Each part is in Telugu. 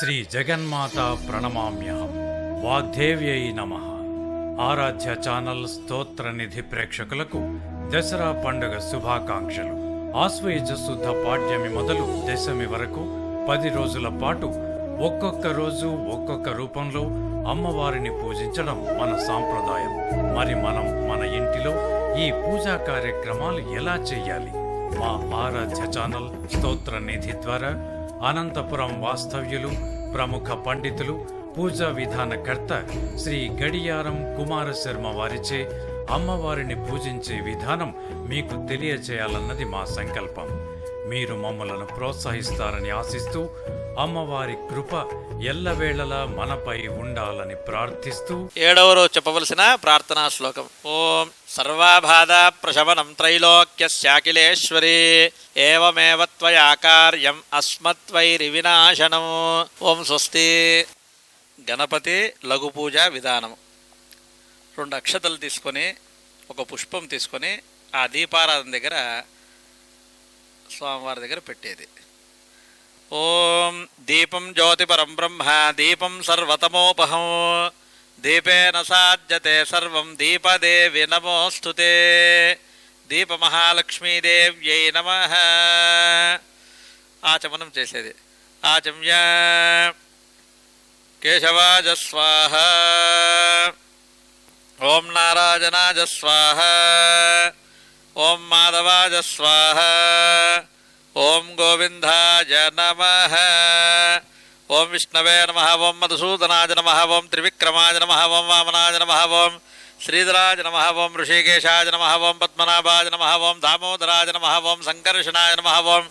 శ్రీ జగన్మాత ప్రణమామ్యహం. వాగ్దేవ్యై నమ. ఆరాధ్య ఛానల్ స్తోత్ర నిధి ప్రేక్షకులకు దసరా పండుగ శుభాకాంక్షలు. ఆశ్వయుజ శుద్ధ పాడ్యమి మొదలు దశమి వరకు పది రోజుల పాటు ఒక్కొక్క రోజు ఒక్కొక్క రూపంలో అమ్మవారిని పూజించడం మన సాంప్రదాయం. మరి మనం మన ఇంటిలో ఈ పూజా కార్యక్రమాలు ఎలా చేయాలి? మా ఆరాధ్య ఛానల్ స్తోత్ర నిధి ద్వారా అనంతపురం వాస్తవ్యులు ప్రముఖ పండితులు పూజా విధానకర్త శ్రీ గడియారం కుమారశర్మ వారిచే అమ్మవారిని పూజించే విధానం మీకు తెలియచేయాలన్నది మా సంకల్పం. మీరు మమ్మలను ప్రోత్సహిస్తారని ఆశిస్తూ అమ్మవారి కృప ఎల్లవేళలా మనపై ఉండాలని ప్రార్థిస్తూ ఏడవ రోజు చెప్పవలసిన ప్రార్థనా శ్లోకం. ఓం సర్వాబాధ ప్రశమనం త్రైలోక్య శాకిలేశ్వరి ఏవమేవ త్వయా కార్యం అస్మత్వైరి వినాశనం. ఓం స్వస్తి. గణపతి లఘు పూజ విధానం. రెండు అక్షతలు తీసుకొని ఒక పుష్పం తీసుకొని ఆ దీపారాధన దగ్గర స్వామివారి దగ్గర పెట్టేది. ఓం దీపం జ్యోతిపరం బ్రహ్మ దీపం సర్వతమోపహం. దీపేన సాధ్యతే సర్వం దీపదేవి నమోస్తుతే దీపమహాలక్ష్మీదేవ్యై నమ. ఆచమనం చేసేది. ఆచమ్య. కేశవాజ స్వాహ. ఓం నారాజనాజ స్వాహ. ఓం మాధవాజ స్వాహ. ఓం గోవిందాయ నమ ఓం విష్ణవే నమ ఓం మధుసూదనాయ నమ ఓం త్రివిక్రమాయ నమ ఓం వామనాయ నమ ఓం శ్రీధరాజ నమ ఓం ఋషికేశాయ నమ ఓం పద్మనాభాయ నమ ఓం దామోదరాజ నమ ఓం సంకర్షణాయ నమ ఓం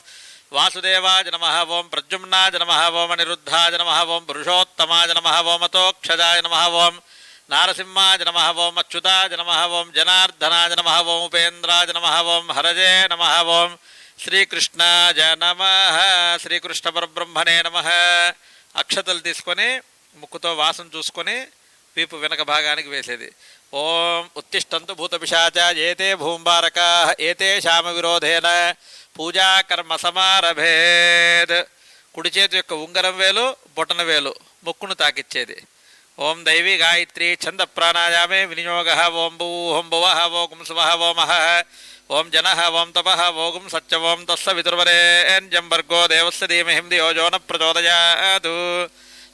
వాసుదేవాయ నమ ఓం ప్రద్యుమ్నాయ నమ ఓం అనిరుద్ధాయ నమ ఓం పురుషోత్తమాయ నమ ఓం అతోక్షజాయ నమ ఓం నారసింహాయ నమ ఓం అచ్యుతాయ నమ ఓం జనార్దనాయ నమ ఓం ఉపేంద్రాయ నమ ఓం హరజే నమ ఓం శ్రీకృష్ణాయ నమ. శ్రీకృష్ణ పరబ్రహ్మణే నమ. అక్షతలు తీసుకొని ముక్కుతో వాసన చూసుకొని వీపు వెనక భాగానికి వేసేది. ఓం ఉత్తిష్టంతు భూతపిశాచ ఏతే భూంబారకా ఏతే శామ విరోధేన పూజా కర్మ సమారభేద్. కుడి చేతి యొక్క ఉంగరం వేలు బొటన వేలు ముక్కును తాకిచ్చేది. ఓం దైవీ గాయత్రి ఛంద ప్రాణాయామే వినియోగ ఓం భూ హోం భువ ఓం శుభ ఓమః ఓం జన ఓం తప ఓగుం సత్య ఓం తస్స వితుర్వరేణ్యం భర్గో దేవస్య ధీమహిం ధియో ప్రచోదయాదు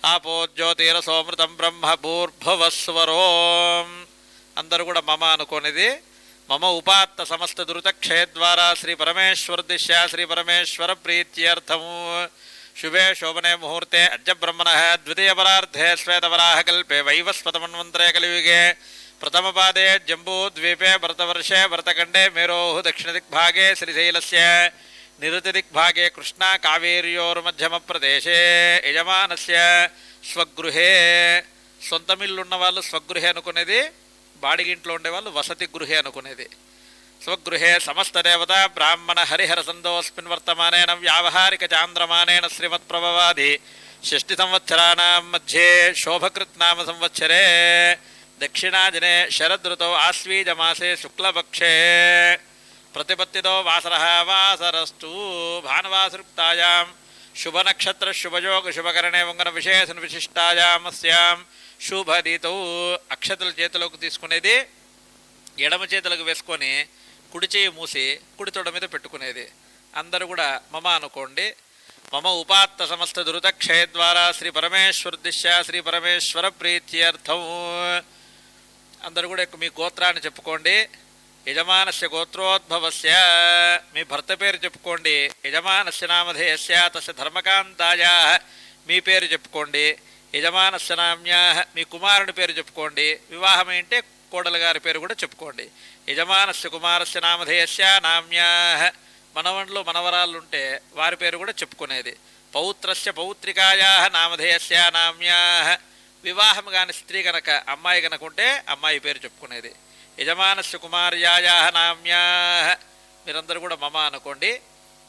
ఆపో జ్యోతిరసోమృతం బ్రహ్మ భూర్భువస్వరోం. అందరూ కూడా మమ అనుకోనిది. మమ ఉపాత్త సమస్త దురితక్షయద్వారా శ్రీ పరమేశ్వర దిశ్య శ్రీ పరమేశ్వర ప్రీత్యర్థము. శుభే శోభనే ముహూర్తే అద్య బ్రహ్మణ ద్వితీయపరార్థే శ్వేతవరాహకల్పే వైవస్వతమన్వంతరే కలియుగే. ప్రథమపాదే జంబూద్వీపే భరతవర్షే భరతఖండే మేరోః దక్షిణదిగ్భాగే శ్రీశైలస్య నిరుతిదిగ్భాగే కృష్ణ కావేర్యోర్మధ్యమ ప్రదేశే యజమానస్య స్వగృహే సొంతమిల్లున్న వాళ్ళు స్వగృహే అనుకునేది బాడిగింట్లో ఉండేవాళ్ళు వసతి గృహే అనుకునేది. స్వగృహే సమస్త దేవత బ్రాహ్మణ హరిహర సందోస్మిన్ వర్తమానేన వ్యావహారిక చాంద్రమానేన శ్రీమత్ప్రభవాది షష్టి సంవత్సరాణం మధ్యే శోభకృత్ నామ సంవత్సరే దక్షిణాదినే శరదృతౌ ఆశ్వీజమాసే శుక్లపక్షే ప్రతిపత్తితో వాసర వాసరస్తు భానువాసృప్తాయాం శుభనక్షత్ర శుభయోగ శుభకరణే వంగన విశేషణ విశిష్టాయామస్యాం అస్యాం శుభదీతౌ చేతిలోకి తీసుకునేది ఎడమ చేతులకు వేసుకొని కుడి చేయి మూసి కుడి తొడ మీద పెట్టుకునేది అందరూ కూడా మమ అనుకోండి మమ ఉపాత్త సమస్త దురితక్షయ ద్వారా శ్రీ పరమేశ్వర దిశ శ్రీ పరమేశ్వర ప్రీత్యర్థం అందరు కూడా మీ గోత్రాన్ని చెప్పుకోండి. యజమానస్య గోత్రోద్భవస్య. మీ భర్త పేరు చెప్పుకోండి. యజమానస్య నామధేయస్య తస్య ధర్మకాంతాయా. మీ పేరు చెప్పుకోండి. యజమానస్య నామ్యా. మీ కుమారుని పేరు చెప్పుకోండి. వివాహం ఏంటే కోడలు గారి పేరు కూడా చెప్పుకోండి. యజమానస్య కుమారస్య నామధేయస్య నామ్యా. మనవండ్లు మనవరాళ్ళు ఉంటే వారి పేరు కూడా చెప్పుకునేది. పౌత్రస్య పౌత్రికాయా. నామధేయస్య నామ్యా. వివాహం కాని స్త్రీ గనక అమ్మాయి గనక ఉంటే అమ్మాయి పేరు చెప్పుకునేది. యజమానస్సు కుమార్యాయా నామ్యా మీరందరూ కూడా మమ అనుకోండి.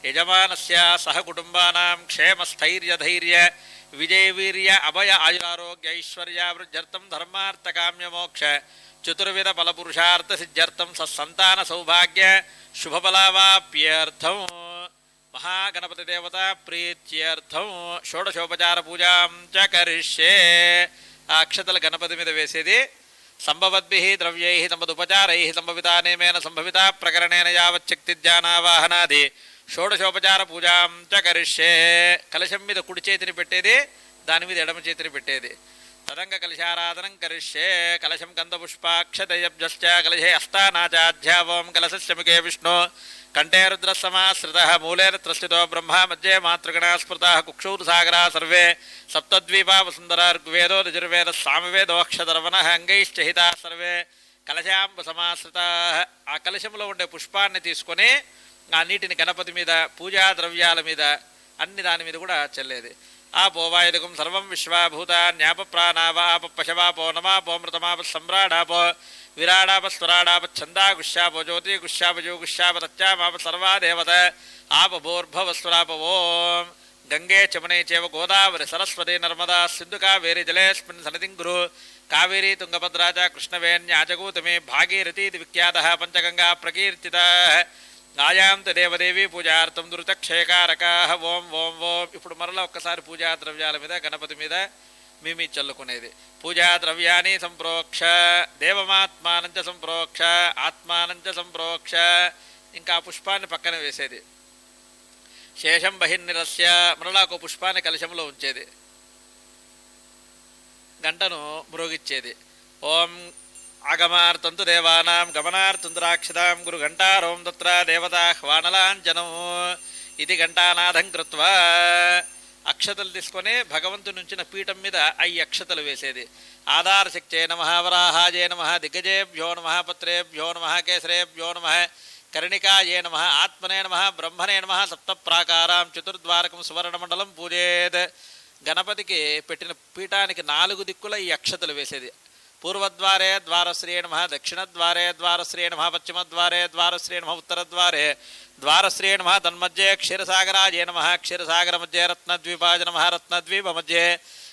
యజమానస్య సహకుటుంబానాం క్షేమ స్థైర్య ధైర్య విజయ వీర్య అభయ ఆయురారోగ్య ఐశ్వర్య వృద్ధ్యర్థం ధర్మార్థ కామ్య చతుర్విధ ఫలపురుషార్థ సిద్ధ్యర్థం సత్సంతాన సౌభాగ్య శుభఫలవాప్యర్థం మహాగణపతి దేవత ప్రీత్యర్థం షోడశోపచార పూజాం చ కరిష్యే. ఆ అక్షతలు గణపతి మీద వేసేది. సంభవద్భి ద్రవ్యై తమదుపచారై సంభవితానేమేన సంభవిత ప్రకరణేన యావచ్చక్తి ధ్యానావాహనాది షోడశోపచార పూజాం చ కరిష్యే. కలశం మీద కుడి చేతిని పెట్టేది దాని మీద ఎడమ చేతిని పెట్టేది. తదంగ కలశారాధనం కరిష్యే కలశం కందపుష్పాక్షతయబ్జశ్చ కలశే అస్తానాచాధ్యావం కలశస్య విష్ణు. కంఠే రుద్రసమాశ్రిత మూలేన త్రస్థితో బ్రహ్మ మధ్యే మాతృగణాస్మృత కుక్షూరుసాగరా సర్వే. సప్తద్వీపా వసుంధర ఋగ్వేదో యజుర్వేద సామవేదోక్షధర్వణ అంగైశ్చహితా సర్వే. కలశాంబ సమాశ్రిత ఆ కలశంలో ఉండే పుష్పాన్ని తీసుకొని ఆ నీటిని గణపతి మీద పూజా ద్రవ్యాల మీద అన్ని దాని మీద కూడా చల్లేది. ఆపో సర్వం విశ్వాభూత న్యాప ప్రాణావ పశవాపో నమాపో మృతమాప సమ్రాడాపో విరాడాప స్వరాడాప ఛందాగుష్యాపో జ్యోతి గుష్యాపజో గుష్యాప తత్యామాప సర్వాదేవత దేవత ఓం. గంగే చమనే చేవ గోదావరి సరస్వతి నర్మదా సింధు కావేరి జలేస్మిన్ సనదిం గురు. కావేరీ తుంగభద్రా చ భాగీరథీతి విఖ్యాత పంచగంగా ప్రకీర్తిత. ఆయాంత దేవదేవి పూజార్థం దృత దురితక్షయకారక ఓం ఓం ఓం. ఇప్పుడు మరలా ఒక్కసారి పూజా ద్రవ్యాల మీద గణపతి మీద మిమి చల్లుకునేది. పూజా ద్రవ్యాన్ని సంప్రోక్ష దేవమాత్మానంచ సంప్రోక్ష ఆత్మానంచ సంప్రోక్ష. ఇంకా ఆ పుష్పాన్ని పక్కన వేసేది. శేషం బహిర్నిరస్య మరలా ఒక పుష్పాన్ని కలశంలో ఉంచేది. గంటను మ్రోగిచ్చేది. ఓం ఆగమార్తంతు దేవానాం గమనార్థం గమనార్తంతురాక్షతాం గురు ఘంటారోం తత్ర దేవతాహ్వానలాంఛనం ఇది ఘంటానాథం కృత్వా అక్షతలు తీసుకొని భగవంతుని నుంచిన పీఠం మీద ఐ అక్షతలు వేసేది ఆధారశక్తే నమ వరాహాజే నమ దిగ్గజేభ్యో నమ పత్రేభ్యో నమ కేసరేభ్యో నమ కర్ణికాయే నమ ఆత్మనే నమ బ్రహ్మనే నమ సప్త ప్రాకారాం చతుర్ద్వారకం సువర్ణమండలం పూజేద్ గణపతికి పెట్టిన పీఠానికి నాలుగు దిక్కుల ఈ అక్షతలు వేసేది పూర్వద్వారే ద్వారశ్రీ నమ దక్షిణద్వారే ద్వారశ్రీ నమ పశ్చిమద్వారే ద్వారశ్రీ నమ ఉత్తరద్వారే ద్వారశ్రీ నమ తన్మధ్యే క్షీరసాగరాజే నమ క్షీరసాగర మధ్యే రత్నద్వీపాయ నమ రత్నద్వీప మధ్యే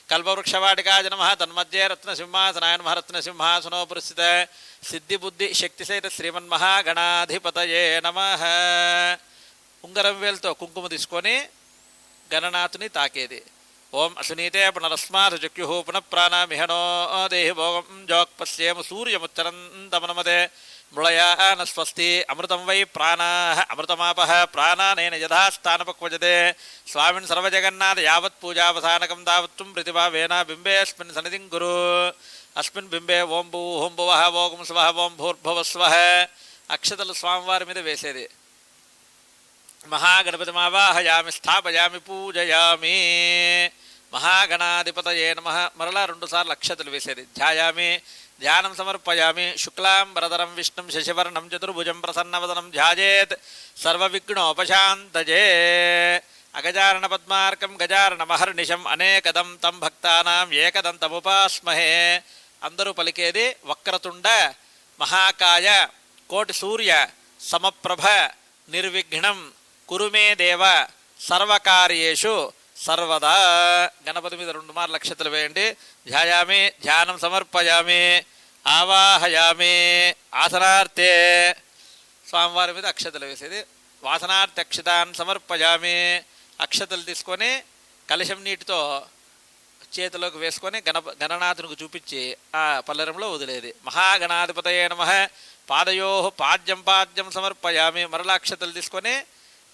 కల్పవృక్షవాటికాయ నమ తన్మధ్యే రత్నసింహాసనాయ నమ రత్నసింహాసనో పురస్థిత సిద్ధిబుద్ధి శక్తిసైత శ్రీమన్మహాగణాధిపతయే నమ ఉంగరం వేలుతో కుంకుమ తీసుకొని గణనాథుని తాకేది. ఓం అశనీతే పునరస్మాత్ చక్యు పునః ప్రాణమిహనో దేహి భోగం జోక్పశ్యేమ సూర్యముచ్చరంతమనమదే మృళయాన స్వస్తి అమృతం వై ప్రాణా అమృతమాప ప్రాణానేన యథాస్థానపక్వజతే స్వామిన్ సర్వజగన్నాథ యావత్ పూజావసానకం తావత్వం ప్రతిభావేన బింబేస్మిన్ సన్నిధిం గురు. అస్మిన్ బింబే ఓం భూ ఓం భువ ఓం స్వ ఓం భూర్భువ స్వ. అక్షతలు స్వామివారి మీద వేసేది. మహాగణపతిమావాహయామి స్థాపయామి పూజయామి. మహాగణాధిపతయే నమ. మరలా రెండుసార్లు అక్షతలు వేసేది. ధ్యాయామి ధ్యానం సమర్పయామి. శుక్లాం వరదరం విష్ణుం శశివర్ణం చతుర్భుజం ప్రసన్నవదనం ధ్యాయేత్. సర్వవిఘ్నోపశాంతజే. అగజారణ పద్మార్కం గజారణ మహర్నిశం అనేకదం తం భక్తానాం ఏకదం తముపాస్మహే అందరూ పలికేది వక్రతుండ మహాకాయ కోటి సూర్య సమప్రభ నిర్విఘ్నం కురుమే దేవ సర్వకార్యేషు సర్వదా. గణపతి మీద రెండు మార్లు నక్షత్రాలు వేయండి. ధ్యాయామి ధ్యానం సమర్పయామి ఆవాహయామి ఆసనార్థే. స్వామివారి మీద అక్షతలు వేసేది. వాసనార్థ అక్షతాన్ సమర్పయామి. అక్షతలు తీసుకొని కలశం నీటితో చేతిలోకి వేసుకొని గణ గణనాథునికి చూపించి ఆ పల్లెరంలో వదిలేది. మహాగణాధిపతయే నమ. పాదయో పాద్యం పాద్యం సమర్పయామి. మరలా అక్షతలు తీసుకొని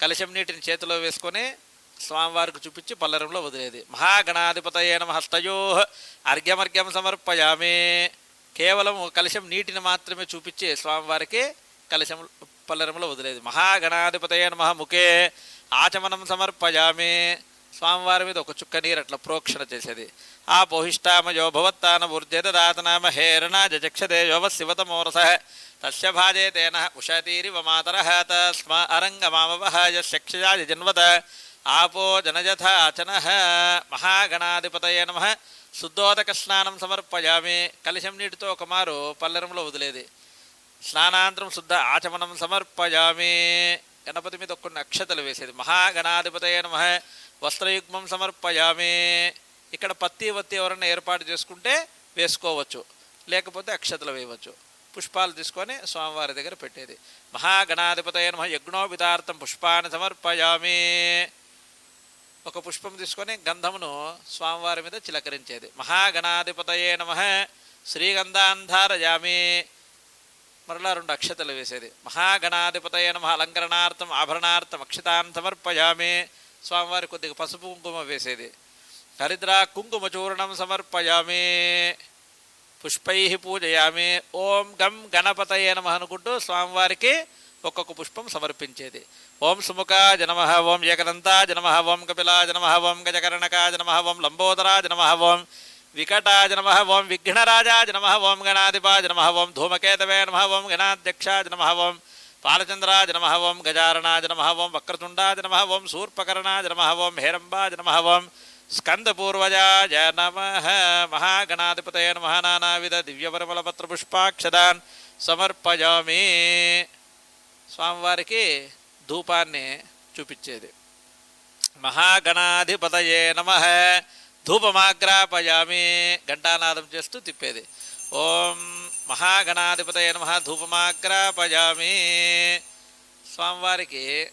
కలశం నీటిని చేతిలో వేసుకొని స్వామివారికి చూపించి పల్లరంలో వదిలేది. మహాగణాధిపతయే నమ హస్తయో అర్ఘ్యమర్ఘ్యం సమర్పయామి. కేవలం కలశం నీటిని మాత్రమే చూపించి స్వామివారికి కలశం పల్లరంలో వదిలేది. మహాగణాధిపతయే నమ ముఖే. ఆచమనం సమర్పయామి. స్వామివారి మీద ఒక చుక్క నీరు అట్లా ప్రోక్షణ చేసేది. ఆ పోహిష్టామయో భవత్తాన ఊర్జేదాతనామ హేరణ జక్షదే యోవ శివతమోరస తస్య భాజే తేన ఉషతీరివ మాతర తస్మ అరంగమామవహ యక్షజాయ జన్వత. ఆపో జనజథాచన మహాగణాధిపతయే నమ. శుద్ధోదక స్నానం సమర్పయామి. కలిశం నీటితో ఒక మారు పల్లెరంలో వదిలేది. స్నానాంతరం శుద్ధ ఆచమనం సమర్పయామి. గణపతి మీద కొన్ని అక్షతలు వేసేది. మహాగణాధిపతయ నమ. వస్త్రయుగ్మం సమర్పయామి. ఇక్కడ పత్తి వత్తి ఎవరైనా ఏర్పాటు చేసుకుంటే వేసుకోవచ్చు. లేకపోతే అక్షతలు వేయవచ్చు. పుష్పాలు తీసుకొని స్వామివారి దగ్గర పెట్టేది. మహాగణాధిపతయ నమ. యజ్ఞోపితార్థం పుష్పాన్ని సమర్పయామి. ఒక పుష్పం తీసుకొని గంధమును స్వామివారి మీద చిలకరించేది. మహాగణాధిపతయే నమ. శ్రీగంధాంధారయామి. మరలా రెండు అక్షతలు వేసేది. మహాగణాధిపతయ నమ. అలంకరణార్థం ఆభరణార్థం అక్షతాన్ సమర్పయామి. స్వామివారి కొద్దిగా పసుపు కుంకుమ వేసేది హరిద్రా కుంకుమ చూర్ణం సమర్పయామే పుష్పై పూజయామే ఓం గం గణపతయే నమ అనుకుంటూ స్వామివారికి ఒక్కొక్క పుష్పం సమర్పించేది ఓం సుముఖ నమ ఓం ఏకదంతాయ నమ ఓం కపిల నమ ఓం గజకర్ణకాయ నమ ఓం లంబోదరాయ నమ ఓం వికట నమ ఓం విఘ్నరాజాయ నమ ఓం గణాధిప నమ ఓం ధూమకేతవే నమ ఓం గణాధ్యక్ష నమ ఓం పాలచంద్రాజ నమ ఓం గజారణాయ నమ ఓం వక్రతుండాయ నమ ఓం శూర్పకర్ణాయ నమ ఓం హేరంబాయ నమ ఓం స్కందపూర్వజాయ నమ మహాగణాధిపతయ నమ నానావిధ దివ్యపరమలపత్ర పుష్పాక్షదాన్ సమర్పయామి. స్వామివారికి ధూపాన్ని చూపించేది. మహాగణాధిపతయే నమ ధూపమాగ్రాపయామి ఘంటానాదం చేస్తూ తిప్పేది. ఓం మహాగణాధిపతయ నమ ధూపమాగ్రాపయామి స్వామివారికి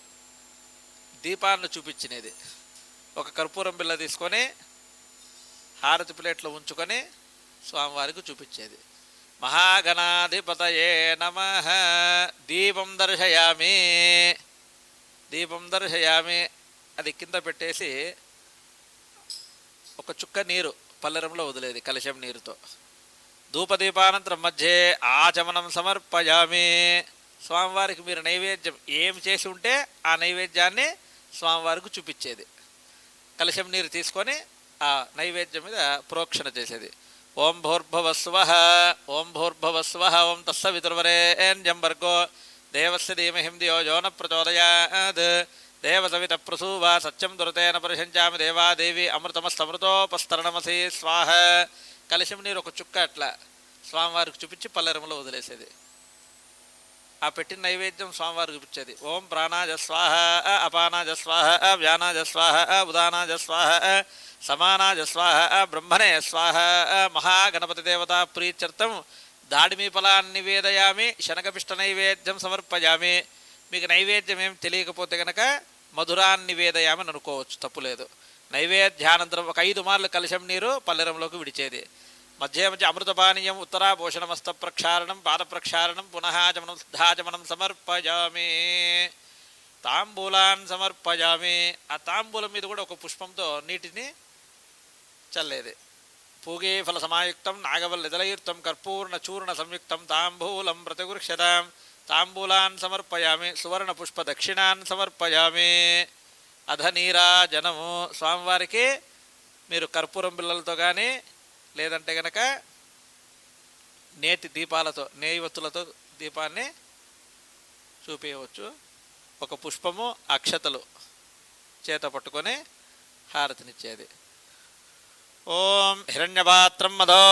దీపాన్ని చూపించినది. ఒక కర్పూరం బిల్ల తీసుకొని హారతి ప్లేట్లో ఉంచుకొని స్వామివారికి చూపించేది. మహాగణాధిపతయే నమ దీపం దర్శయామి. దీపం దర్శయామి. అది కింద పెట్టేసి ఒక చుక్క నీరు పల్లెరంలో వదిలేది కలశం నీరుతో. ధూపదీపానంతరం మధ్య ఆచమనం సమర్పయామి. స్వామివారికి మీరు నైవేద్యం ఏం చేసి ఉంటే ఆ నైవేద్యాన్ని స్వామివారికి చూపించేది. కలశం నీరు తీసుకొని ఆ నైవేద్యం మీద ప్రోక్షణ చేసేది. ఓం భూర్భవస్వ ఓం భూర్భవస్వ ఓం తస్సవితుర్వరేణ్యంబర్గో దేవస్య ధీమహిం దియో యో న ప్రచోదయాద్ దేవసవిత ప్రసూవా సత్యం దురతేన పరిశంచామి దేవాదేవి అమృతమస్తమృతోపస్తరణమసి స్వాహ. కలశం నీరు ఒక చుక్క అట్లా స్వామివారికి చూపించి పల్లెరంలో వదిలేసేది. ఆ పెట్టిన నైవేద్యం స్వామివారికి చూపించేది. ఓం ప్రాణాజ స్వాహ అపానాజ స్వాహ వ్యానాజ స్వాహ ఉదానాజ స్వాహ సమానాజ స్వాహ బ్రహ్మణే స్వాహ మహాగణపతి దేవత ప్రీత్యర్థం దాడిమి ఫలాన్ని శనగపిష్ట నైవేద్యం సమర్పయామి. మీకు నైవేద్యం ఏం తెలియకపోతే కనుక మధురాన్ని వేదయామని అనుకోవచ్చు తప్పులేదు నైవేద్యానంతరం ఒక ఐదు మార్లు కలశం నీరు పల్లెరంలోకి విడిచేది. మధ్య మధ్య అమృతపానీయం ఉత్తరాభూషణమస్త ప్రక్షాళనం పాద ప్రక్షాళనం పునఃచమనం సిద్ధాజమనం సమర్పయామి. తాంబూలాన్ సమర్పయామి. ఆ తాంబూలం మీద కూడా ఒక పుష్పంతో నీటిని చల్లేది. పూగే ఫల సమాయుక్తం నాగవల్లిదలయుక్తం కర్పూర్ణ చూర్ణ సంయుక్తం తాంబూలం ప్రతిగృక్షతాం తాంబూలాన్ సమర్పయామి సువర్ణ పుష్ప దక్షిణాన్ సమర్పయామి. అధనీరాజనము. స్వామివారికి మీరు కర్పూరం బిళ్ళలతో కానీ లేదంటే గనక నేతి దీపాలతో నేయవత్తులతో దీపాన్ని చూపించవచ్చు ఒక పుష్పము అక్షతలు చేత పట్టుకొని హారతినిచ్చేది. ఓం హిరణ్యపాత్రం మదో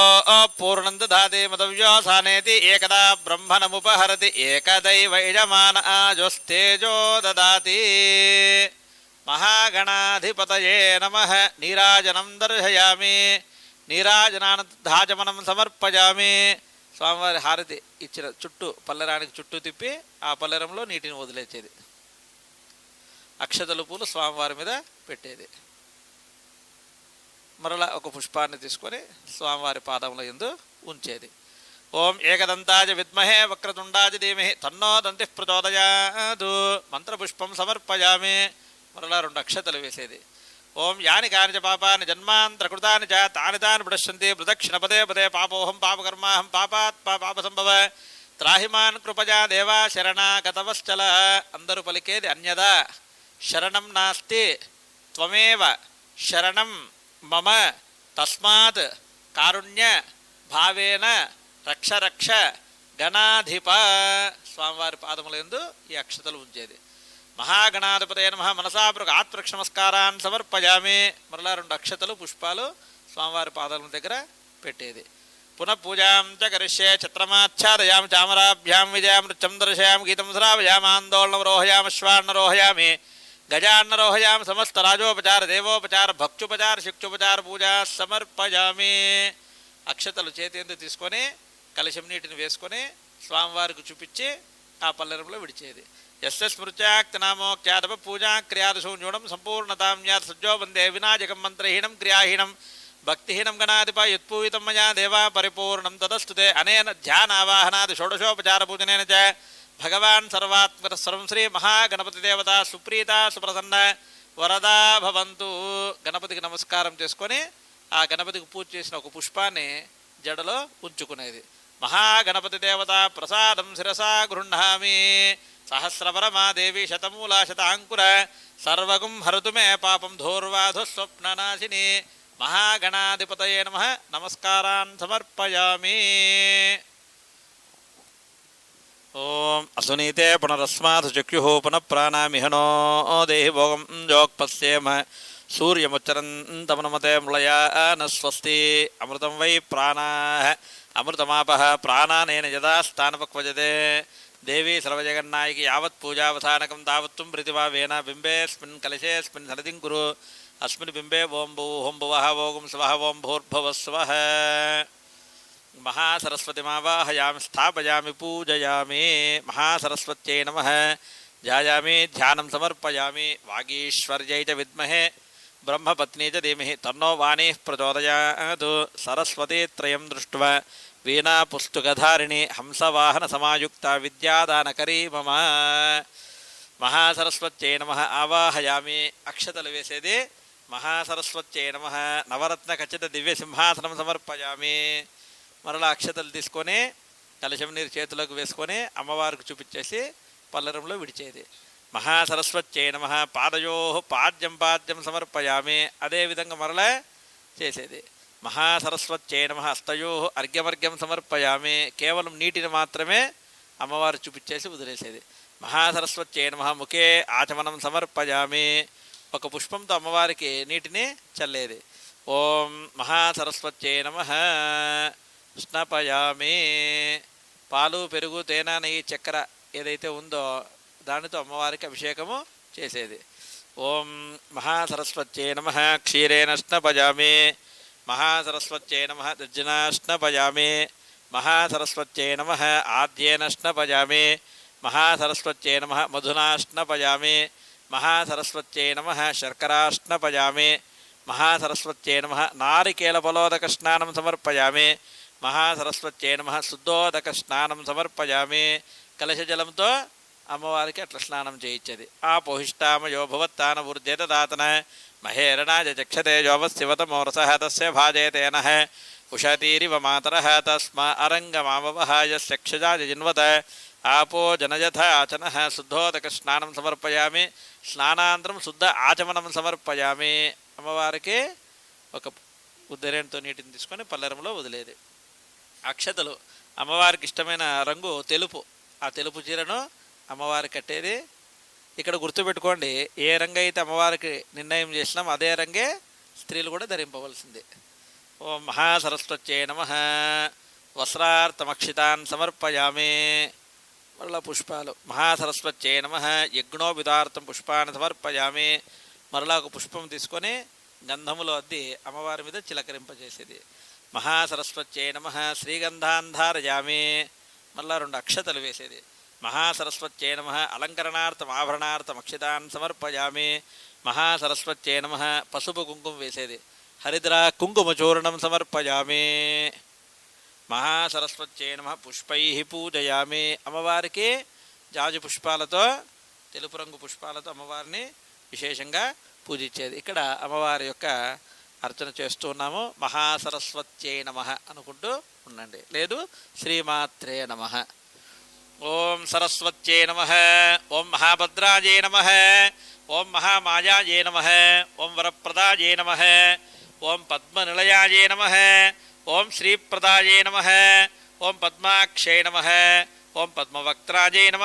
పూర్ణం దాది మదవ్యాసానేతి ఏకదా బ్రహ్మణముపహరతి ఏకదై వైజమాన ఆజోస్తేజో దదాతి. మహాగణాధిపతయే నమ. నీరాజనం దర్శయామి. నీరాజనానందాచమనం సమర్పయామి. స్వామివారి హారతి ఇచ్చిన చుట్టూ పల్లెరానికి చుట్టూ తిప్పి ఆ పల్లెరంలో నీటిని వదిలేచేది అక్షతలు పూలు స్వామివారి మీద పెట్టేది. మరలా ఒక పుష్పాన్ని తీసుకొని స్వామివారి పాదముల ఎందు ఉంచేది. ఓం ఏకదంతాజ విద్మహే వక్రతుండాజ ధీమహి తన్నో దంతి ప్రచోదయాదు. మంత్రపుష్పం సమర్పయామి. మరలా రెండు అక్షతలు వేసేది. ఓం యాని కాని పాపాన్ని జన్మాంతర కృతాన్ని చ తాని తాను ప్రదశ్యంతి ప్రదక్షిణ పదే పదే పాపోహం పాపకర్మాహం పాపాత్మ పాప సంభవ త్రాహిమాన్ కృపజా దేవా శరణాగతవశ్చల అందరూ పలికేది అన్యదా. శరణం నాస్తి త్వమేవ శరణం మమ తస్మాత్ కారుణ్య భావేన రక్ష రక్ష గణాధిప. స్వామివారి పాదములందు ఈ అక్షతలు ఉంచేది. మహాగణాధిపతయ నమ. మనసాపృక ఆత్మక్ష నమస్కారాన్ని సమర్పయామి. మరలా రెండు అక్షతలు పుష్పాలు స్వామివారి పాదాల దగ్గర పెట్టేది. పునః పూజాం చ కరిష్యే చామరాభ్యాం విజయాం నృత్యం దర్శయాం గీతం శ్రావయామాందోళనం రోహయామి శ్వాన్న రోహయామి. గజాన్న రోహయామి సమస్త రాజోపచార దేవోపచార భక్త్యుపచార శిక్షుపచార పూజా సమర్పయామి. అక్షతలు చేతేందు తీసుకొని కలశం నీటిని వేసుకొని స్వామివారికి చూపించి ఆ పల్లెరంలో విడిచేది. ఎస్య స్మృత్యాక్తనామోక్త్యాదప పూజా క్రియాదశూన్యూడం సంపూర్ణతాం యాత్ సజ్జో వందే వినాయకం మంత్రహీనం క్రియాహీనం భక్తిహీనం గణాధిప యత్పూయితం మయా దేవా పరిపూర్ణం తదస్తుతే అనేన ధ్యానావాహనాది షోడశోపచార చ భగవాన్ సర్వాత్మక సర్వం శ్రీ మహాగణపతి దేవత సుప్రీత సుప్రసన్న వరదా భవంతు గణపతికి నమస్కారం చేసుకొని ఆ గణపతికి పూజ చేసిన ఒక పుష్పాన్ని జడలో ఉంచుకునేది। మహాగణపతి దేవత ప్రసాదం శిరసా గృహ్ణామి. సహస్రపరమాదేవి శతమూలా శతాంకుర సర్వగుం హరతు మే పాపం ధూర్వాధు స్వప్ననాశిని. మహాగణాధిపతయే నమ. నమస్కారాన్ సమర్పయామి. ఓం అసునీతే పునరస్మాత్ చక్యు పునః ప్రాణామిహనో దేహి భోగం జోక్పశ్యేమ సూర్యముచ్చరంతమనమతే మృళయా న స్వస్తి అమృతం వై ప్రాణా. అమృతమాప ప్రాణానేన యదా స్థానపక్వజతే. దేవీ సర్వజగన్నాయకి యావత్ పూజావసానకం తావత్తుం ప్రతిభావేన బింబేస్మిన్ కలశేస్మిన్ సరదిం కురు. అస్మిన్ బింబే ఓం భూ ఓం భువః ఓం స్వః. ఓం భూర్భువస్వః మహాసరస్వతిమావాహయామి స్థాపయామి పూజయామి. మహాసరస్వత్యై నమ. ధ్యాయామి ధ్యానం సమర్పయామి. వాగీశ్వర్యై చ విద్మహే. బ్రహ్మపత్ని చ ధీమహి. తన్నో వాణి ప్రచోదయాత్. సరస్వతీ త్రయం దృష్ట్వా. వీణాపుస్తుకధారిణి హంసవాహన సమాయుక్త విద్యాదానకరీ మమ. మహాసరస్వత్యై నమ ఆవాహయామి అక్షతలు వేసేది మహాసరస్వత్యై నమ నవరత్న ఖచ్చిత దివ్య సింహాసనం సమర్పయామి. మరలా అక్షతలు తీసుకొని కలశం నీరు చేతిలోకి వేసుకొని అమ్మవారికి చూపించేసి పల్లరంలో విడిచేది. మహాసరస్వత్యై నమ పాదయో పాద్యం పాద్యం సమర్పయామి. అదేవిధంగా మరలా చేసేది. మహాసరస్వత్యై నమ హస్తయో అర్ఘ్యమర్ఘ్యం సమర్పయామి. కేవలం నీటిని మాత్రమే అమ్మవారు చూపించేసి వదిలేసేది. మహాసరస్వత్యై నమ ముఖే ఆచమనం సమర్పయామి. ఒక పుష్పంతో అమ్మవారికి నీటిని చల్లేది. ఓం మహాసరస్వత్యై నమ స్నపయామి. పాలు పెరుగు తేనె నెయ్యి చక్కెర ఏదైతే ఉందో దానితో అమ్మవారికి అభిషేకము చేసేది. ఓం మహాసరస్వత్యై నమ క్షీరేణ స్నపయామి. మహాసరస్వత్యై నమ దర్జన మహాసరస్వత్యై నమ ఆద్యేన మహాసరస్వత్యై నమ మధునా మహాసరస్వత్యై నమ శర్కరా మహాసరస్వత్యై నమ నారికేళఫలోదక స్నానం సమర్పయామి మహాసరస్వత్యై నమ శుద్ధోదక స్నానం సమర్పయామి కలశజలంతో అమ్మవారికి అట్లా స్నానం చేయించేది. ఆ పోహిష్టామయో భవత్తాన ఊర్జేతదాతన మహేరణాజ చక్షతే యోవశివతమోరస తస్య భాజేతేన ఉషతీరివ మాతర తస్మ అరంగమావహాయ శక్షజాజ జిన్వత ఆపో జనయథ ఆచన శుద్ధోదక స్నానం సమర్పయామి. స్నానాంతరం శుద్ధ ఆచమనం సమర్పయామి. అమ్మవారికి ఒక ఉద్దరేణితో నీటిని తీసుకొని పల్లెరంలో వదిలేది. అక్షతలు. అమ్మవారికి ఇష్టమైన రంగు తెలుపు. ఆ తెలుపు చీరను అమ్మవారి కట్టేది. ఇక్కడ గుర్తుపెట్టుకోండి ఏ రంగు అయితే అమ్మవారికి నిర్ణయం చేసినాం అదే రంగే స్త్రీలు కూడా ధరింపవలసింది. ఓం మహాసరస్వత్యే నమ. వస్త్రార్థమక్షితాన్ సమర్పయామి. మరలా పుష్పాలు. మహాసరస్వత్యే నమ. యజ్ఞోభిదార్థం పుష్పాన్ని సమర్పయామి. మరలా ఒక పుష్పం తీసుకొని గంధములో అద్ది అమ్మవారి మీద చిలకరింపజేసేది. మహాసరస్వత్యే నమ. శ్రీగంధాంధారయామి మళ్ళా రెండు అక్షతలు వేసేది. మహాసరస్వత్యై నమ. అలంకరణార్థం ఆభరణార్థం అక్షితాన్ సమర్పయామి. మహాసరస్వత్యై నమ. పసుపు కుంకుమ వేసేది. హరిద్ర కుంకుమచూర్ణం సమర్పయామి. మహాసరస్వత్యై నమ. పుష్పై పూజయామి. అమ్మవారికి జాజు పుష్పాలతో తెలుపు రంగు పుష్పాలతో అమ్మవారిని విశేషంగా పూజించేది. ఇక్కడ అమ్మవారి యొక్క అర్చన చేస్తూ ఉన్నాము. మహాసరస్వత్యై నమ అనుకుంటూ ఉండండి. లేదు శ్రీమాత్రే నమ. ఓం సరస్వత్యై నమ ఓం మహాభద్రాజే నమ ఓం మహామాయాజే నమ ఓం వరప్రదాజే నమ ఓం పద్మనిలయాజే నమ ఓం శ్రీప్రదాయే నమ ఓం పద్మాక్షై నమ ఓం పద్మవక్త్రాజే నమ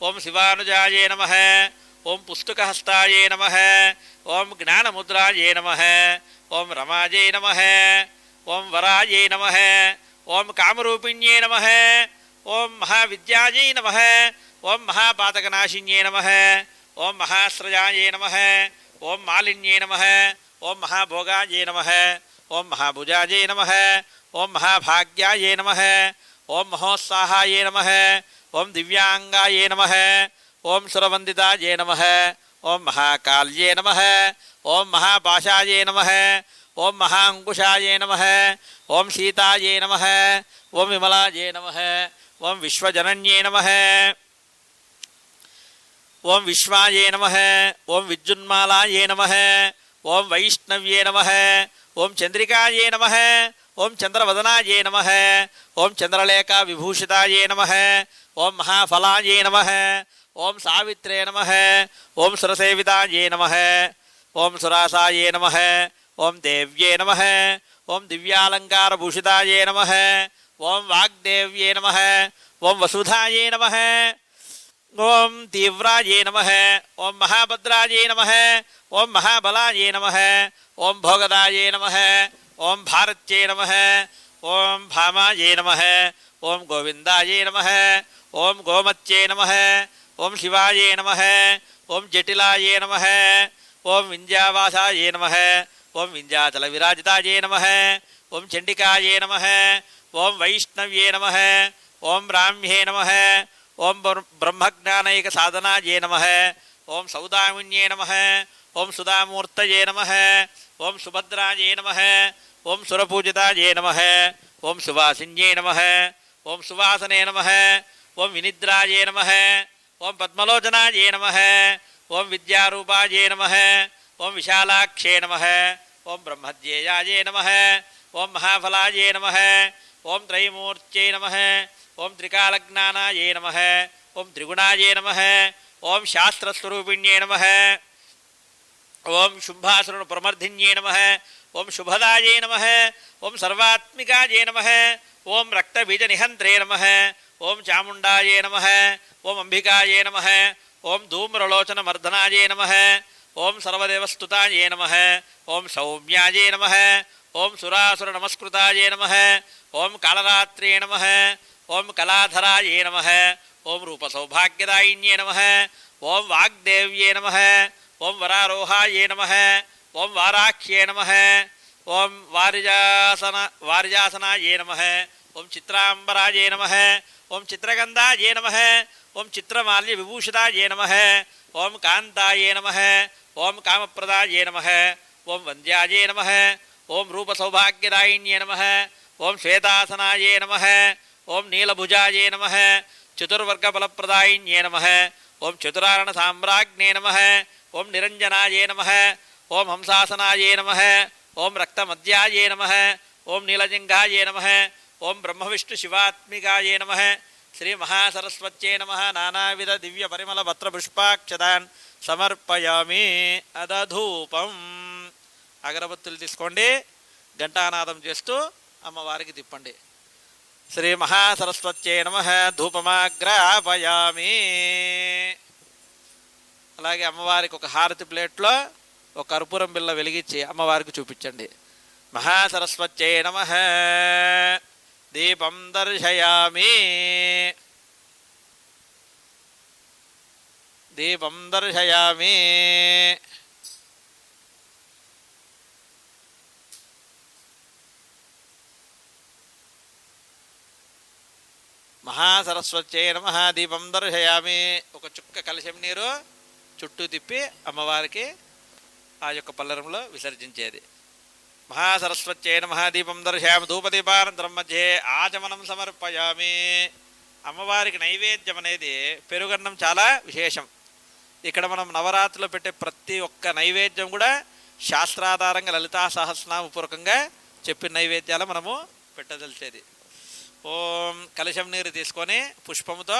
ఓం శివానుజాయే నమ ఓం పుస్తకహస్తాయే నమ ఓం జ్ఞానముద్రాయే నమ ఓం రమాజే నమ ఓం వరాజే నమ ఓం కామరూపిణ్యే నమ ఓం మహావిద్యాజై నమ ఓం మహాపాతకనాశిన్యే నమ ఓం మహాశ్రయాయే నమ ఓం మాలిన్యే నమ ఓం మహాభోగాయే నమ ఓం మహాభుజాజే నమ ఓం మహాభాగ్యాయే నమ ఓం మహోత్సాహాయే నమ ఓం దివ్యాంగాయే నమ ఓం సురవందితాయే నమ ఓం మహాకాళ్యే నమ ఓం మహాపాశాయే నమ ఓం మహాంకుశాయే నమ ఓం సీతాయే నమ ఓం విమలాయే నమ ఓం విశ్వజనన్యే నమ ఓం విశ్వాయే నమ ఓం విద్యున్మాలాయే నమ ఓం వైష్ణవ్యే నమ ఓం చంద్రికాయే నమ ఓం చంద్రవదనాయే నమ ఓం చంద్రలేఖా విభూషితాయే నమ ఓం మహాఫలాయే నమ ఓం సావిత్రే నమ ఓం సురసేవితాయే నమ ఓం సురాసాయే నమ ఓం దేవ్యే నమ ఓం దివ్యాలంకారభూషితాయే నమ ఓం వాగ్దేవ్యే నమ ఓం వసుధాయే నమ ఓం తీవ్రాయే నమ ఓం మహాభద్రాయే నమ ఓం మహాబలాయే నమ ఓం భోగదాయే నమ ఓం భారత్యే నమ ఓం భామాయే నమ ఓం గోవిందాయే నమ ఓం గోమత్యే నమ ఓం శివాయే నమ ఓం జటిలాయే నమ ఓం వింధ్యావాసాయే నమ ఓం వింధ్యాచల విరాజితాయే నమ ఓం చండికాయే నమ ఓం వైష్ణవ్యే నమ ఓం రామ్యే నమ ఓం బ్ర- బ్రహ్మజ్ఞానైక సాధనాయే నమ ఓం సౌదామిన్యే నమ ఓం సుధామూర్తయే నమ ఓం సుభద్రాయే నమ ఓం సురపూజితాయే నమ ఓం సువాసిన్యే నమ ఓం సువాసనే నమ ఓం వినిద్రాయే నమ ఓం పద్మలోచనాయే నమ ఓం విద్యారూపాయే నమ ఓం విశాలాక్షే నమ ఓం బ్రహ్మధ్యేయాయే నమ ఓం మహాఫలాయే నమ ఓం త్రైమూర్త్యై నమ ఓం త్రికాలజ్ఞానాయే నమ ఓం త్రిగుణాయే నమ ఓం శాస్త్రస్వరూపిణ్యే నమ ఓం శుంభాసురుణ ప్రమర్ధిన్యే నమ ఓం శుభదాయే నమ ఓం సర్వాత్మికాయే నమ ఓం రక్తబీజ నిహంత్రే నమ ఓం చాముండాయే నమ ఓం అంబికాయే నమ ఓం ధూమ్రలోచన మర్దనాయే నమ ఓం సర్వదేవస్తుతాయే నమ ఓం సౌమ్యాయే నమ ఓం సురాసుర నమస్కృతాయే నమ ఓం కాళరాత్రే నమ ఓం కళాధరాయే నమ ఓం రూపసౌభాగ్యదాయిన్యే నమ ఓం వాగ్దేవ్యే నమ ఓం వరారోహాయే నమ ఓం వారాఖ్యే నమ ఓం వారిజాసన వారిజాసనాయే నమ ఓం చిత్రాంబరాయే నమ ఓం చిత్రగంధాయే నమ ఓం చిత్రమాల్య విభూషితాయే నమ ఓం కాంతాయే నమ ఓం కామప్రదాయే నమ ఓం వంద్యాయే నమ ఓం రూపసౌభాగ్యదాయిన్యే నమ ఓం శ్వేతాసనాయే నమ ఓం నీలభుజాయే నమ చతుర్వర్గఫలప్రదాయిన్యే నమ ఓం చతురారణ సామ్రాజ్ఞే నమ ఓం నిరంజనాయే నమ ఓం హంసాసనాయే నమ ఓం రక్తమద్యాయే నమ ఓం నీలజింగాయే నమ ఓం బ్రహ్మవిష్ణు శివాత్మికాయే నమ శ్రీ మహాసరస్వత్యే నమ నానావిధ దివ్య పరిమళ పత్రపుష్పాక్షదాన్ సమర్పయామి అదధూపం అగరబత్తులు తీసుకోండి ఘంటానాదం చేస్తూ అమ్మవారికి తిప్పండి. శ్రీ మహాసరస్వత్యే నమ ధూపమాగ్రాపయామి అలాగే అమ్మవారికి ఒక హారతి ప్లేట్లో ఒక కర్పూరం బిల్ల వెలిగించి అమ్మవారికి చూపించండి. మహాసరస్వత్యే నమ దీపం దర్శయామి. దీపం దర్శయామి. మహాసరస్వత్యే నమ దీపం దర్శయామి. ఒక చుక్క కలశం నీరు చుట్టూ తిప్పి అమ్మవారికి ఆ యొక్క పల్లరంలో విసర్జించేది. మహాసరస్వత్యే నమ దీపం దర్శయామి. ధూపదీపానంతరం మధ్యే ఆచమనం సమర్పయామి. అమ్మవారికి నైవేద్యం అనేది పెరుగన్నం చాలా విశేషం. ఇక్కడ మనం నవరాత్రిలో పెట్టే ప్రతి ఒక్క నైవేద్యం కూడా శాస్త్రాధారంగా లలితా సహస్రనామపూర్వకంగా చెప్పిన నైవేద్యాలు మనము పెట్టదలిచేది. ఓం కలశం నీరు తీసుకొని పుష్పముతో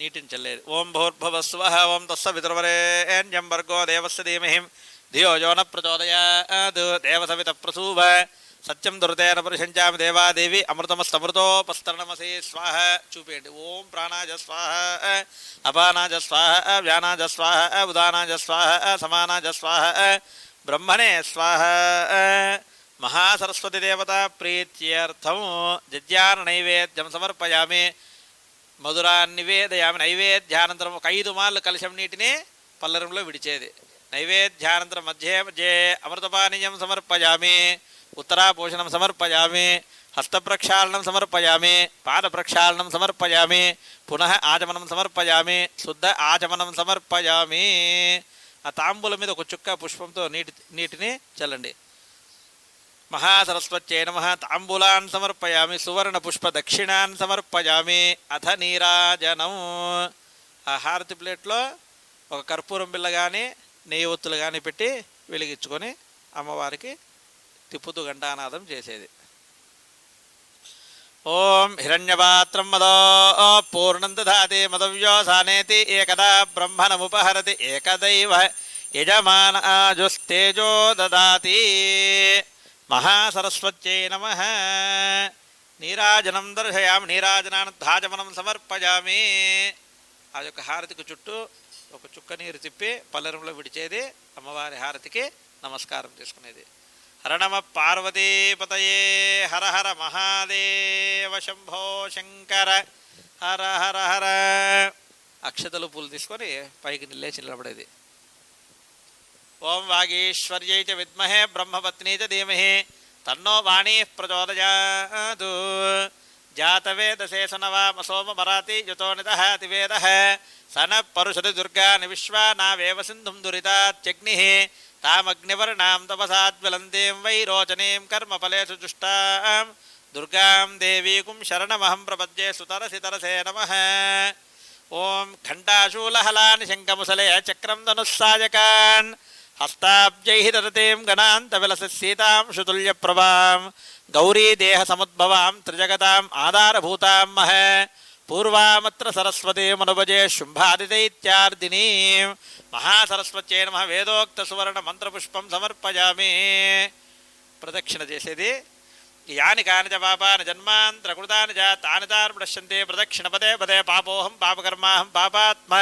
నీటిని చల్లేది ఓం భూర్భవస్వ ఓం తస్స పితృవరేణ్యం వర్గో దేవస్య ధీమహిం ధియో యోన ప్రచోదయాదు దేవసవిత ప్రసూవ సత్యం దుర్దేన పురుషంచామి దేవాదేవి అమృతమస్తమృతోపస్తరణమసే స్వాహ చూపేయండి. ఓం ప్రాణాజ స్వాహ అపానాజ స్వాహ వ్యానాజ స్వాహ ఉదానాజ స్వాహ సమానాజ స్వాహ బ్రహ్మణే స్వాహ మహాసరస్వతి దేవత ప్రీత్యర్థం జజ్ఞాన నైవేద్యం సమర్పయామి. మధురాన్ని నివేదయామి. నైవేద్యానంతరం ఒక ఐదు మార్లు కలశం నీటిని పల్లరంలో విడిచేది. నైవేద్యానంతరం మధ్యే మధ్యే అమృతపానీయం సమర్పయామి. ఉత్తరాభూషణం సమర్పయామి. హస్తప్రక్షాళనం సమర్పయామి. పాదప్రక్షాళనం సమర్పయామి. పునః ఆచమనం సమర్పయామి. శుద్ధ ఆచమనం సమర్పయామి. ఆ తాంబూల మీద ఒక చుక్క పుష్పంతో నీటి నీటిని చల్లండి. మహాసరస్వత్యై నమ. తాంబూలాన్ సమర్పయామి సువర్ణ పుష్ప దక్షిణాన్ సమర్పయామి అథ నీరాజనం. ఆ హారతి ప్లేట్లో ఒక కర్పూరం బిల్ల కానీ నెయ్యి ఒత్తులు కానీ పెట్టి వెలిగించుకొని అమ్మవారికి తిప్పుతూ గంటానాదం చేసేది. ఓం హిరణ్యపాత్రం మదో పూర్ణం దాతి మదవ్యోసానేతి ఏకదా బ్రహ్మణముపహరతి ఏకదైవ యజమాన ఆజుస్తేజో దదాతి. మహాసరస్వత్యై నమ. నీరాజనం దర్శయామి నీరాజనానంధాజమనం సమర్పయామి. ఆ యొక్క హారతికి చుట్టూ ఒక చుక్క నీరు తిప్పి పల్లెరంలో విడిచేది అమ్మవారి హారతికి నమస్కారం చేసుకునేది. హరణమ పార్వతీపతయే హర హర మహాదేవ శంభో శంకర హర హర హర. అక్షతలు పూలు తీసుకొని పైకి నిల్లేసి నిలబడేది. ओम वागीश्वर्य च विद्महे ब्रह्मपत्नी च धीमहि। तन्नो वाणी प्रचोदयातु। जातवेदशे सनवाम सोममराति युतोनितः अतिवेदः स न परुषति दुर्गा निविश्वा नावेव सिन्धुं दुरितात्यग्निः तामग्निवर्णां तपसाद्विलन्तीं वै रोचनीं कर्मफलेषु जुष्टां दुर्गां देवीकुं शरणमहं प्रपद्ये सुतरसि तरसे नमः। ओं घण्टाशूलहलानि शंकमुसले चक्रम धनुः హస్తాబ్జై దరతీం గణాంత విలస సీతాం శుతుల్య ప్రభాం గౌరీ దేహ సముద్భవాం త్రిజగతాం ఆధారభూతాం మహ పూర్వామత్ర సరస్వతీ మనుభజే శుంభాదిదైత్యార్దినీ మహాసరస్వత్యై నమ వేదోక్త సువర్ణ మంత్రపుష్పం సమర్పయామి ప్రదక్షిణ చేసేది యాని కానిజ పాపాన జన్మాంతరకృతాని చ తాని తాను పశ్యంతే ప్రదక్షిణ పదే పదే పాపోహం పాపకర్మాహం పాపాత్మ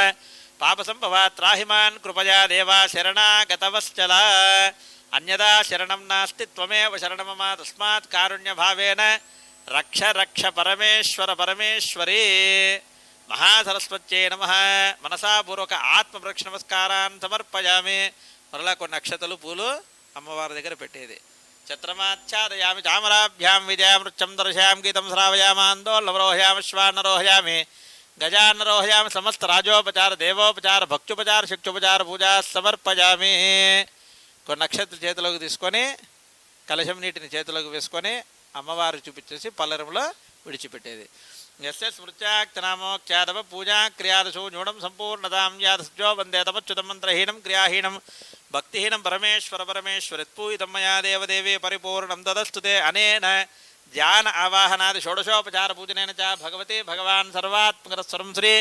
పాపసంభవా త్రాహిమాన్ కృపయా దేవా శరణాగతవశ్చల అన్యదా శరణం నాస్తి త్వమేవ శరణమమ తస్మాత్ కారుణ్యభావేన రక్ష రక్ష పరమేశ్వర పరమేశ్వరీ మహాసరస్వత్యై నమ మనసాపూర్వక ఆత్మవృక్ష నమస్కారాన్ని సమర్పయామి మరలా కొన్ని అక్షతలు పూలు అమ్మవారి దగ్గర పెట్టేది। చత్రమాచ్ఛాదయామి చామరాభ్యాం విజయామృత్యం దర్శయాం గీతం శ్రావయామాందోళనవరోహయామి శ్వానరోహయామి। గజాన్నరోహయామి సమస్త రాజోపచార దేవోపచార భక్త్యుపచార శిక్షుపచార పూజా సమర్పయామి. కొన్ని నక్షత్ర చేతిలోకి తీసుకొని కలశం నీటిని చేతిలోకి వేసుకొని అమ్మవారు చూపించేసి పల్లరంలో విడిచిపెట్టేది. ఎస్ స్మృత్యాక్తనామోక్త్యాదవ పూజా క్రియాదశు న్యూనం సంపూర్ణతాం యాదస్జో వందే తమచ్యుతం మంత్రహీనం క్రియాహీనం. భక్తిహీనం పరమేశ్వర పరమేశ్వరత్పూయితం మయా దేవదేవీ పరిపూర్ణం దదస్తుతే అనేన ధ్యాన ఆవాహనాది షోడశోపచార పూజనైన చ భగవతే భగవాన్ సర్వాత్మకరస్వరం శ్రీ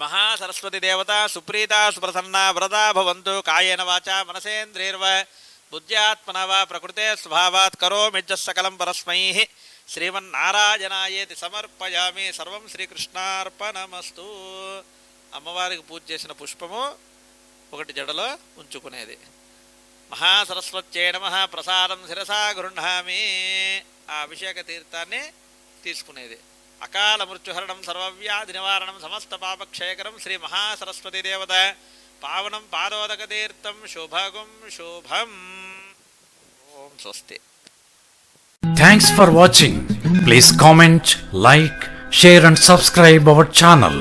మహాసరస్వతి దేవత సుప్రీత సుప్రసన్న వ్రతా భవంతు కాయేన వాచ మనసేంద్రియర్వ బుద్ధ్యాత్మన వా ప్రకృతే స్వభావాత్ కరోమిజ్జ సకలం పరస్మై శ్రీమన్నారాయణాయేతి సమర్పయామి సర్వం శ్రీకృష్ణార్పణమస్తు. అమ్మవారికి పూజ చేసిన పుష్పము ఒకటి జడలో ఉంచుకునేది. మహాసరస్వత్యే నమ ప్రసాదం శిరసా గృహామి ఆ అభిషేక తీర్థాన్ని తీసుకునేది. అకాల మృత్యుహరణం సర్వవ్యాధి నివారణం సమస్త పాపక్షయకరం శ్రీ మహాసరస్వతి దేవత. పావనం పాదోదక తీర్థం శుభగం శుభం. ఓం స్వస్తి. Thanks for watching please comment like share and subscribe our channel